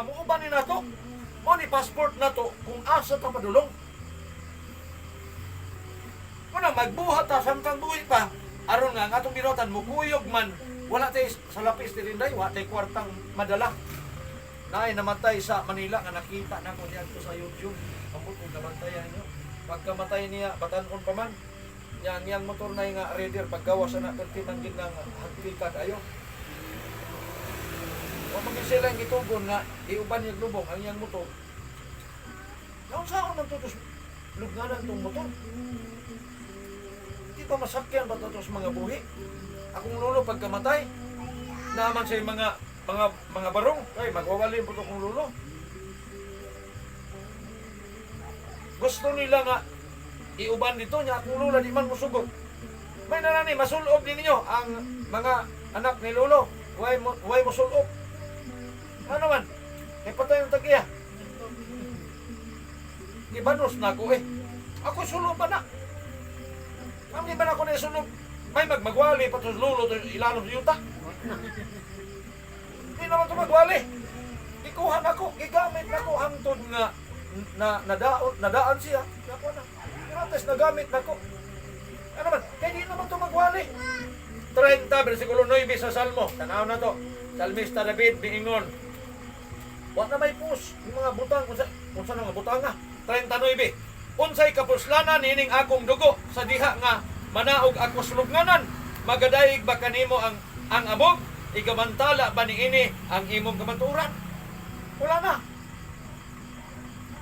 ta mo uban ni nato. Mo ni passport nato kung asa ta padulong. Kuna magbuhat ta samtang buhi pa. Aron nga nga atong binutan mo kuyog man wala tay sa lapis di rinday wa tay kwartang madala. Naay namatay sa Manila nga nakita na ko niya sa YouTube. Ambot kung namatay niyo. Pagkamatay niya batanon pa man. Yang yang motor na nga raider paggawas na perti man gid nga hagpikad ayo. O maging sila ang gitugon nga iuban yung lubong ang iyang motor. Naon sa ako nagtutos lugnanan tong motor. Di ba masakyan ba ito mga buhi? Akong lolo pagkamatay, naman sa mga mga mga barong, ay magwawali po kong lolo. Gusto nila nga iuban dito niya akong lolo di man musugod. May nanani, masulob din ninyo ang mga anak ni lolo. Huwag mo, huwag mo sulob. Ano man? Eh, patay yung tagiya. Ibanos na ako eh. Ako sulog pa na. Ang iba na ako na sulog. May magmagwali pa to lulo ilalong yuta. Hindi naman to magwali. Ikuhan ako, gigamit na ko hangtod nga na nadaon nadaan siya. Ako na. Gratis nagamit na ko. Ano man? Kaya di naman to magwali. 30 versikulo 9 sa Salmo. Tanaw na to. Salmista David biingon. Wa na may pus. Yung mga butang unsa unsa na mga butang nga 39. Unsay kapuslanan nining akong dugo sa diha nga manaog ako sulugnanan magadayig ba kanimo ang ang abog? Igamantala ba niini ang imong kamaturan wala na.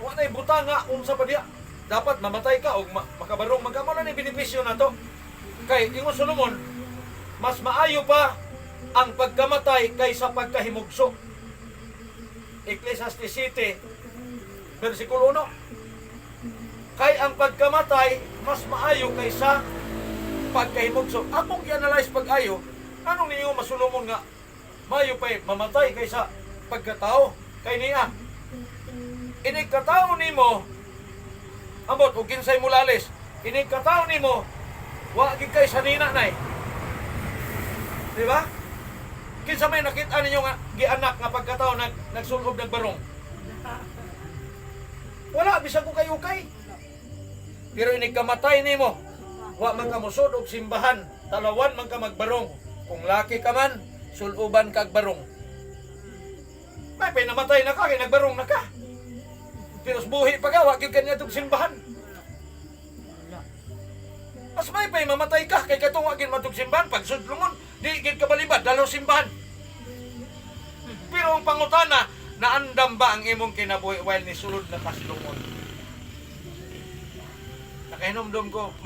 Wa na butang nga unsa pa diha? Dapat mamatay ka og ma- makabarong magkamo na ni benepisyo na to. Kay ingon Solomon mas maayo pa ang pagkamatay kaysa pagkahimugso Ecclesiastes 7, versikulo 1. Kay ang pagkamatay, mas maayo kaysa pagkahimugso. Akong i-analyze pag-ayo, anong ninyo masulumon nga maayo pa mamatay kaysa pagkatao kay niya. Inig katao nimo, ambot ug kinsay mulalis. Inig katao nimo, wa gid kay sa nina nay. Di ba? Kinsa may nakita ninyo nga gianak nga pagkatao nag nagsulob nagbarong. Wala bisag ko kayo kay. Pero inig kamatay nimo. Wa man ka og simbahan, talawan man ka magbarong. Kung laki ka man, suluban kag barong. May pay namatay na ka kay nagbarong na ka. Pero buhi pa ka, wa gyud simbahan. Mas may pay mamatay ka kay katong gyud matog simbahan pag sudlungon di gid ka balibad dalo simbahan. Pero ang pangutana, naandam ba ang imong kinabuhi while ni sulod na kaslungon? Nakahinomdom ko,